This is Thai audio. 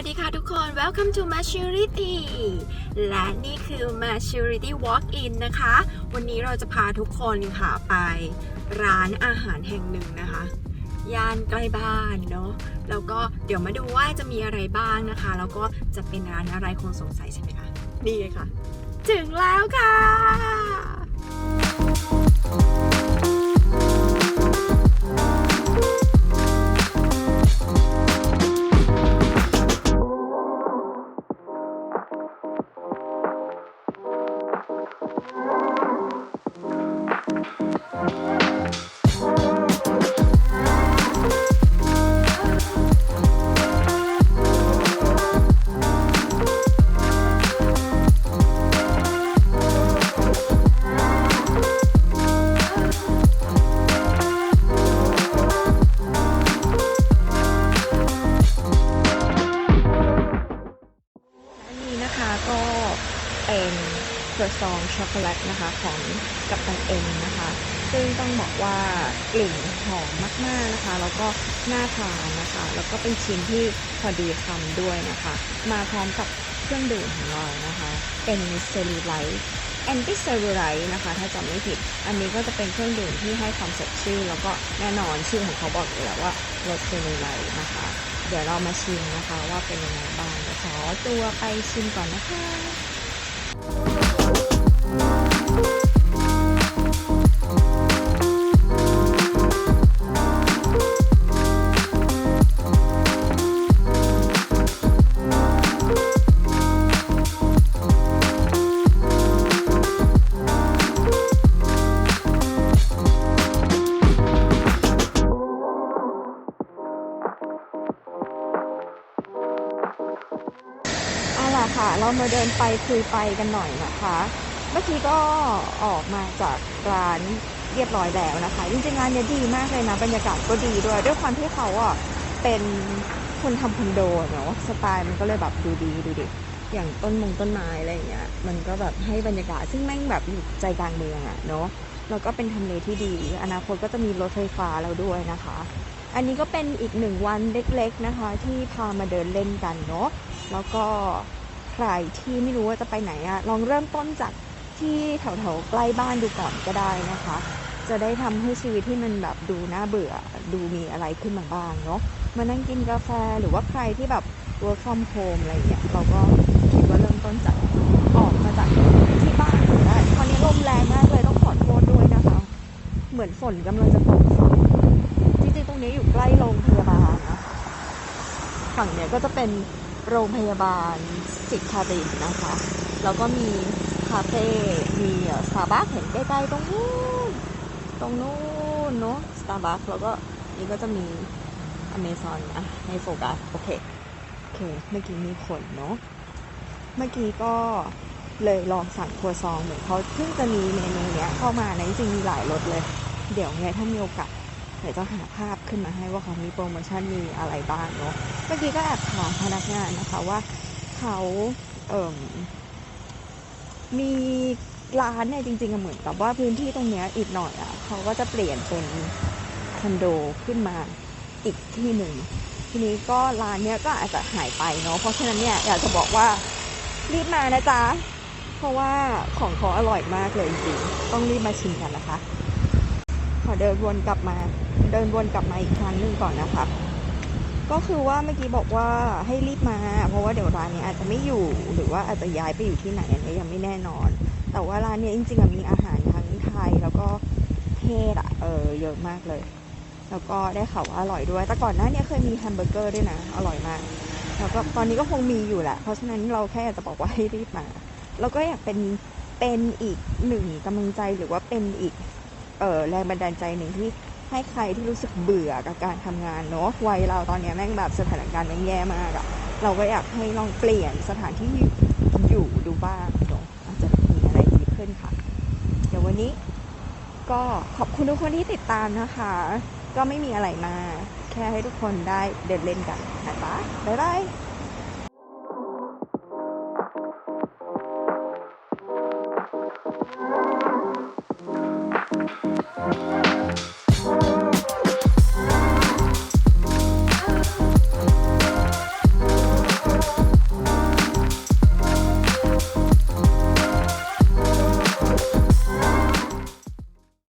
ัสดีค่ะทุกคน Welcome to Maturity และนี่คือ Maturity Walk In นะคะ วันนี้เราจะพาทุกคนค่ะไปร้านอาหารแห่งหนึ่งนะคะ ย่านใกล้บ้านเนาะ แล้วก็เดี๋ยวมาดูว่าจะมีอะไรบ้างนะคะ แล้วก็จะเป็นร้านอะไรคงสงสัยใช่ไหมคะ นี่เลยค่ะ ถึงแล้วค่ะ ซองช็อกโกแลตนะคะของกับตันเอ็มนะคะ ซึ่งต้องบอกว่ากลิ่นหอมมากๆนะคะ แล้วก็น่าทานนะคะ แล้วก็เป็นชิ้นที่พอดีคำด้วยนะคะ มาพร้อมกับเครื่องดื่มของเรานะคะ เป็นเซรูไลท์แอนตี้เซรูไลท์นะคะ ถ้าจำไม่ผิด อันนี้ก็จะเป็นเครื่องดื่มที่ให้ความสดชื่นแล้วก็แน่นอนชื่อของเขาบอกอยู่แล้วว่าลดเซรูไลท์นะคะ เดี๋ยวเรามาชิมนะคะว่าเป็นยังไงบ้างขอตัวไปชิมก่อนนะคะ เอาล่ะค่ะเรามาเดินไปคุยไปกันหน่อยนะคะ เมื่อกี้ก็ออกมาจากร้านเรียบร้อยแล้วนะคะ จริงๆร้านเนี้ยดีมากเลยนะ บรรยากาศก็ดีด้วย ด้วยความที่เขาอะเป็นคนทำคอนโดเนาะสไตล์มันก็เลยแบบดูดีดูดิอย่างต้นมงต้นไม้อะไรอย่างเงี้ย มันก็แบบให้บรรยากาศซึ่งแม่งแบบอยู่ใจกลางเมืองอะเนาะแล้วก็เป็นทำเลที่ดี อนาคตก็จะมีรถไฟฟ้าแล้วด้วยนะคะ อันนี้ก็เป็นอีกหนึ่งวันเล็กๆนะคะ ที่พามาเดินเล่นกันเนาะแล้วก็ ใครที่ไม่รู้ว่าจะไปไหนอะลองเริ่มต้นจากที่แถวๆใกล้บ้านดูก่อนก็ได้นะคะ จะได้ทำให้ชีวิตที่มันแบบดูน่าเบื่อ ดูมีอะไรขึ้นมาบ้างเนาะมานั่งกินกาแฟหรือว่าใครที่แบบ work from home อะไรเงี้ยเราก็คิดว่าเริ่มต้นจากออกมาจากที่บ้านก่อนได้ตอนนี้ลมแรงมากเลยต้องขอโทษด้วยนะคะ เหมือนฝนกำลังจะตกค่ะจริงๆตรงนี้อยู่ใกล้โรงพยาบาลนะคะฝั่งเนี้ยก็จะเป็น โรงพยาบาลสิทธารินนะคะ แล้วก็มีคาเฟ่มีสตาร์บัคเห็นใกล้ๆตรงนู้นตรงนู้นเนาะสตาร์บัคแล้วก็นี่ก็จะมีอเมซอนอะให้โฟกัสโอเคโอเค เมื่อกี้มีคนเนาะเมื่อกี้ก็เลยลองสั่งครัวซองเหมือนเขาเพิ่งจะมีเมนูเนี้ยเข้ามานะจริงๆมีหลายรสเลย เดี๋ยวไงถ้ามีโอกาส เดี๋ยวจะหาภาพขึ้นมาให้ว่าเขามีโปรโมชั่นมีอะไรบ้างเนาะเมื่อกี้ก็แอบถามพนักงานนะคะว่าเขาเอ่มมีร้านเนี่ยจริงๆเหมือนกับว่าพื้นที่ตรงเนี้ยอีกหน่อยอะเขาก็จะเปลี่ยนเป็นคอนโดขึ้นมาอีกที่หนึ่งทีนี้ก็ร้านเนี้ยก็อาจจะหายไปเนาะเพราะฉะนั้นเนี่ยอยากจะบอกว่ารีบมานะจ๊ะเพราะว่าของเขาอร่อยมากเลยจริงๆต้องรีบมาชิมกันนะคะ ขอเดินวนกลับมา เดินวนกลับมาอีกครั้งหนึ่งก่อนนะคะ ก็คือว่าเมื่อกี้บอกว่าให้รีบมา เพราะว่าเดี๋ยวร้านนี้อาจจะไม่อยู่หรือว่าอาจจะย้ายไปอยู่ที่ไหนอันนี้ยังไม่แน่นอน แต่ว่าร้านนี้จริงๆมีอาหารทั้งไทยแล้วก็เทศอะเออเยอะมากเลย แล้วก็ได้ข่าวว่าอร่อยด้วย แต่ก่อนหน้าเนี้ยเคยมีแฮมเบอร์เกอร์ด้วยนะ อร่อยมาก แล้วก็ตอนนี้ก็คงมีอยู่แหละ เพราะฉะนั้นเราแค่อยากจะบอกว่าให้รีบมา แล้วก็อยากเป็นเป็นอีกหนึ่งกำลังใจหรือว่าเป็นอีกเออแรงบันดาลใจหนึ่งที่ ให้ใครที่รู้สึกเบื่อกับการทำงานเนาะวัยเราตอนนี้แม่งแบบสถานการณ์แม่งแย่มากอะเราก็อยากให้ลองเปลี่ยนสถานที่อยู่อยู่ดูบ้างเนาะอาจจะมีอะไรดีขึ้นค่ะ เดี๋ยววันนี้ก็ขอบคุณทุกคนที่ติดตามนะคะ ก็ไม่มีอะไรมา แค่ให้ทุกคนได้เดินเล่นกันนะคะบ๊ายบาย